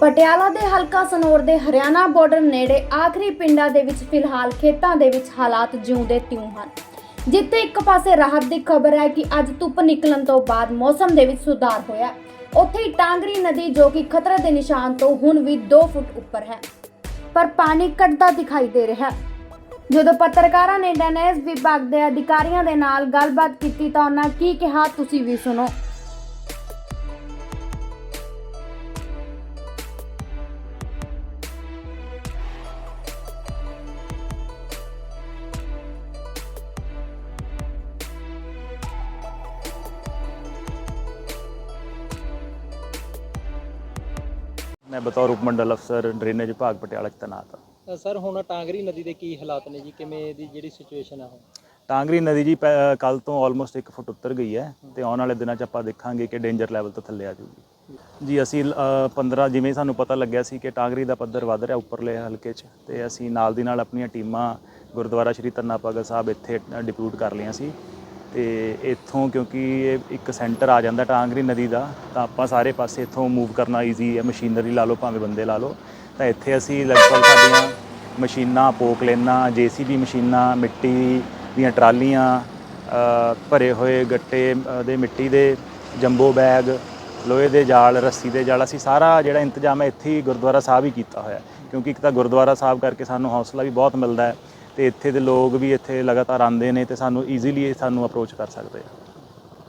ਪਟਿਆਲਾ ਦੇ ਹਲਕਾ ਸਨੌਰ ਦੇ ਹਰਿਆਣਾ ਬਾਰਡਰ ਨੇੜੇ ਆਖਰੀ ਪਿੰਡਾਂ ਦੇ ਵਿੱਚ ਫਿਲਹਾਲ ਖੇਤਾਂ ਦੇ ਵਿੱਚ ਹਾਲਾਤ ਜਿਉਂਦੇ ਤਿਉਂ ਹਨ। ਜਿੱਥੇ ਇੱਕ ਪਾਸੇ ਰਾਹਤ ਦੀ ਖਬਰ ਹੈ ਕਿ ਅੱਜ ਧੁੱਪ ਨਿਕਲਣ ਤੋਂ ਬਾਅਦ ਮੌਸਮ ਦੇ ਵਿੱਚ ਸੁਧਾਰ ਹੋਇਆ ਉੱਥੇ ਹੀ ਟਾਂਗਰੀ ਨਦੀ ਜੋ ਕਿ ਖਤਰੇ ਦੇ ਨਿਸ਼ਾਨ ਤੋਂ ਹੁਣ ਵੀ 2 ਫੁੱਟ ਉੱਪਰ ਹੈ। ਪਰ ਪਾਣੀ ਘਟਦਾ ਦਿਖਾਈ ਦੇ ਰਿਹਾ ਹੈ। ਜਦੋਂ ਪੱਤਰਕਾਰਾਂ ਨੇ ਡੈਨੇਸ ਵਿਭਾਗ ਦੇ ਅਧਿਕਾਰੀਆਂ ਦੇ ਨਾਲ ਗੱਲਬਾਤ ਕੀਤੀ ਤਾਂ ਉਹਨਾਂ ਕੀ ਕਿਹਾ, ਤੁਸੀਂ ਵੀ ਸੁਣੋ। ਮੈਂ ਬਤੌਰ ਉਪ ਮੰਡਲ ਅਫਸਰ ਡਰੇਨੇਜ ਵਿਭਾਗ ਪਟਿਆਲਾ ਚ ਤੈਨਾਤ ਹਾਂ। ਅ, ਸਰ ਹੁਣ ਟਾਂਗਰੀ ਨਦੀ ਦੇ ਕੀ ਹਾਲਾਤ ਨੇ ਜੀ? ਕਿਵੇਂ ਦੀ ਜਿਹੜੀ ਸਿਚੁਏਸ਼ਨ ਆ ਹੁਣ ਟਾਂਗਰੀ ਨਦੀ ਜੀ ਕੱਲ ਤੋਂ ਆਲਮੋਸਟ 1 ਫੁੱਟ ਉੱਤਰ ਗਈ ਹੈ ਤੇ ਆਉਣ ਵਾਲੇ ਦਿਨਾਂ ਚ ਆਪਾਂ ਦੇਖਾਂਗੇ ਕਿ ਡੇਂਜਰ ਲੈਵਲ ਤੋਂ ਥੱਲੇ ਆ ਜਾਊਗੀ। ਜੀ ਅਸੀਂ ਅ, 15 ਜਿਵੇਂ ਸਾਨੂੰ ਪਤਾ ਲੱਗਿਆ ਸੀ ਕਿ ਟਾਂਗਰੀ ਦਾ ਪੱਧਰ ਵਧ ਰਿਹਾ ਉੱਪਰਲੇ ਹਲਕੇ 'ਚ ਤੇ ਅਸੀਂ ਨਾਲ ਦੀ ਨਾਲ ਆਪਣੀਆਂ ਟੀਮਾਂ ਗੁਰਦੁਆਰਾ ਸ਼੍ਰੀ ਧੰਨਾ ਭਗਤ ਸਾਹਿਬ ਇੱਥੇ ਡਿਪਿਊਟ ਕਰ ਲਈਆਂ ਸੀ। ਤੇ ਇੱਥੋਂ ਕਿਉਂਕਿ ਇਹ ਇੱਕ ਸੈਂਟਰ ਆ ਜਾਂਦਾ ਟਾਂਗਰੀ ਨਦੀ ਦਾ, ਤਾਂ ਆਪਾਂ ਸਾਰੇ ਪਾਸੇ ਇੱਥੋਂ ਮੂਵ ਕਰਨਾ ਈਜ਼ੀ ਹੈ, ਮਸ਼ੀਨਰੀ ਲਾ ਲਓ, ਭਾਵੇਂ ਬੰਦੇ ਲਾ ਲਓ। ਤਾਂ ਇੱਥੇ ਅਸੀਂ ਲਗਭਗ ਸਾਡੀਆਂ ਮਸ਼ੀਨਾਂ ਪੋਕਲੇਨਾਂ ਜੀਸੀਬੀ ਮਸ਼ੀਨਾਂ, ਮਿੱਟੀ ਦੀਆਂ ਟਰਾਲੀਆਂ ਭਰੇ ਹੋਏ ਗੱਟੇ ਦੇ ਮਿੱਟੀ ਦੇ ਜੰਬੋ ਬੈਗ, ਲੋਹੇ ਦੇ ਜਾਲ, ਰੱਸੀ ਦੇ ਜਾਲ, ਅਸੀਂ ਸਾਰਾ ਜਿਹੜਾ ਇੰਤਜ਼ਾਮ ਹੈ ਇੱਥੇ ਹੀ ਗੁਰਦੁਆਰਾ ਸਾਹਿਬ ਹੀ ਕੀਤਾ ਹੋਇਆ ਕਿਉਂਕਿ ਇੱਕ ਤਾਂ ਗੁਰਦੁਆਰਾ ਸਾਹਿਬ ਕਰਕੇ ਸਾਨੂੰ ਹੌਸਲਾ ਵੀ ਬਹੁਤ ਮਿਲਦਾ ਹੈ। ਤੇ ਇੱਥੇ ਦੇ ਲੋਕ ਵੀ ਇੱਥੇ ਲਗਾਤਾਰ ਆਉਂਦੇ ਨੇ ਤੇ ਸਾਨੂੰ ਈਜ਼ੀਲੀ ਸਾਨੂੰ ਅਪਰੋਚ ਕਰ ਸਕਦੇ ਆ।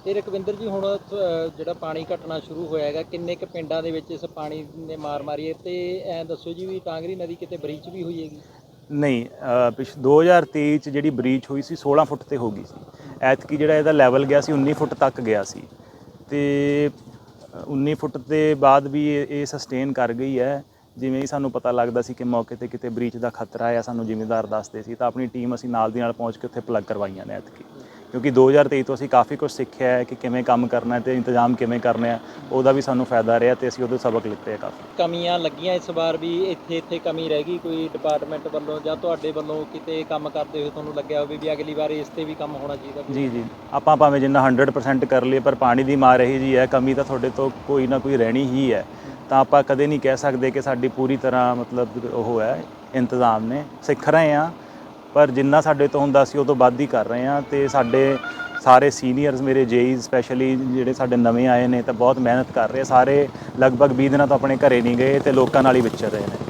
ਤੇ ਰਕਵਿੰਦਰ ਜੀ ਹੁਣ ਅ, ਜਿਹੜਾ ਪਾਣੀ ਘਟਣਾ ਸ਼ੁਰੂ ਹੋਇਆ ਹੈਗਾ ਕਿੰਨੇ ਕੁ ਪਿੰਡਾਂ ਦੇ ਵਿੱਚ ਇਸ ਪਾਣੀ ਨੇ ਮਾਰ ਮਾਰੀ ਹੈ? ਤੇ ਐ ਦੱਸੋ ਜੀ ਵੀ ਟਾਂਗਰੀ ਨਦੀ ਕਿਤੇ ਬਰੀਚ ਵੀ ਹੋਈ ਹੈਗੀ? ਨਹੀਂ ਅ, ਪਿਛ 2023 ਚ ਜਿਹੜੀ ਬ੍ਰੀਚ ਹੋਈ ਸੀ 16 ਫੁੱਟ ਤੇ ਹੋ ਗਈ ਸੀ। ਐਤਕੀ ਜਿਹੜਾ ਇਹਦਾ ਲੈਵਲ ਗਿਆ ਸੀ 19 ਫੁੱਟ ਤੱਕ ਗਿਆ ਸੀ। ਤੇ ਅ, 19 ਫੁੱਟ ਦੇ ਬਾਅਦ ਵੀ ਇਹ ਇਹ ਸਸਟੇਨ ਕਰ ਗਈ ਹੈ। ਜਿਵੇਂ ਹੀ ਸਾਨੂੰ ਪਤਾ ਲੱਗਦਾ ਸੀ ਕਿ ਮੌਕੇ ਤੇ ਕਿਤੇ ਬ੍ਰੀਚ ਦਾ ਖਤਰਾ ਹੈ ਸਾਨੂੰ ਜ਼ਿਮੀਂਦਾਰ ਦੱਸਦੇ ਸੀ ਤਾਂ ਆਪਣੀ ਟੀਮ ਅਸੀਂ ਨਾਲ ਦੀ ਨਾਲ ਪਹੁੰਚ ਕੇ ਉੱਥੇ ਪਲੱਗ ਕਰਵਾਈਆਂ ਨੇ ਐਤਕੀ। ਕਿਉਂਕਿ 2023 ਤੋਂ ਅਸੀਂ ਕਾਫੀ ਕੁਝ ਸਿੱਖਿਆ ਹੈ ਕਿ ਕਿਵੇਂ ਕੰਮ ਕਰਨਾ ਹੈ ਤੇ ਇੰਤਜ਼ਾਮ ਕਿਵੇਂ ਕਰਨੇ ਆ ਉਹਦਾ ਵੀ ਸਾਨੂੰ ਫਾਇਦਾ ਰਿਹਾ ਤੇ ਅਸੀਂ ਉਹਦੇ ਸਬਕ ਲਿੱਤੇ ਆ ਕਾਫੀ। ਕਮੀਆਂ ਲੱਗੀਆਂ ਇਸ ਵਾਰ ਵੀ ਇੱਥੇ ਇੱਥੇ ਕਮੀ ਰਹਿ ਗਈ ਕੋਈ ਡਿਪਾਰਟਮੈਂਟ ਵੱਲੋਂ ਜਾਂ ਤੁਹਾਡੇ ਵੱਲੋਂ ਕਿਤੇ ਕੰਮ ਕਰਦੇ ਹੋਏ ਤੁਹਾਨੂੰ ਲੱਗਿਆ ਹੋਵੇ ਵੀ ਅਗਲੀ ਵਾਰ ਇਸ ਤੇ ਵੀ ਕੰਮ ਹੋਣਾ ਚਾਹੀਦਾ ਜੀ ਜੀ। ਆਪਾਂ ਭਾਵੇਂ ਜਿੰਨਾ 100% ਕਰ ਲਈਏ ਪਰ ਪਾਣੀ ਦੀ ਮਾਰ ਇਹੀ ਜੀ ਹੈ ਕਮੀ ਤਾਂ ਤੁਹਾਡੇ ਤੋਂ ਕੋਈ ਨਾ ਕੋਈ ਰਹਿਣੀ ਹੀ ਹੈ। ਤਾਂ ਆਪਾਂ ਕਦੇ ਨਹੀਂ ਕਹਿ ਸਕਦੇ ਕਿ ਸਾਡੀ ਪੂਰੀ ਤਰ੍ਹਾਂ ਮਤਲਬ ਉਹ ਹੈ, ਇੰਤਜ਼ਾਮ ਨੇ। ਸਿੱਖ ਰਹੇ ਆ ਪਰ ਜਿੰਨਾ ਸਾਡੇ ਤੋਂ ਹੁੰਦਾ ਸੀ ਉਹ ਤੋਂ ਵੱਧ ਹੀ ਕਰ ਰਹੇ ਆ ਤੇ ਸਾਡੇ ਸਾਰੇ ਸੀਨੀਅਰਸ ਮੇਰੇ ਜੇਈ ਸਪੈਸ਼ਲੀ ਜਿਹੜੇ ਸਾਡੇ ਨਵੇਂ ਆਏ ਨੇ ਤਾਂ ਬਹੁਤ ਮਿਹਨਤ ਕਰ ਰਹੇ ਸਾਰੇ ਲਗਭਗ 20 ਦਿਨਾਂ ਤੋਂ ਆਪਣੇ ਘਰੇ ਨਹੀਂ ਗਏ ਤੇ ਲੋਕਾਂ ਨਾਲ ਹੀ ਵਿਚਰ ਰਹੇ ਨੇ।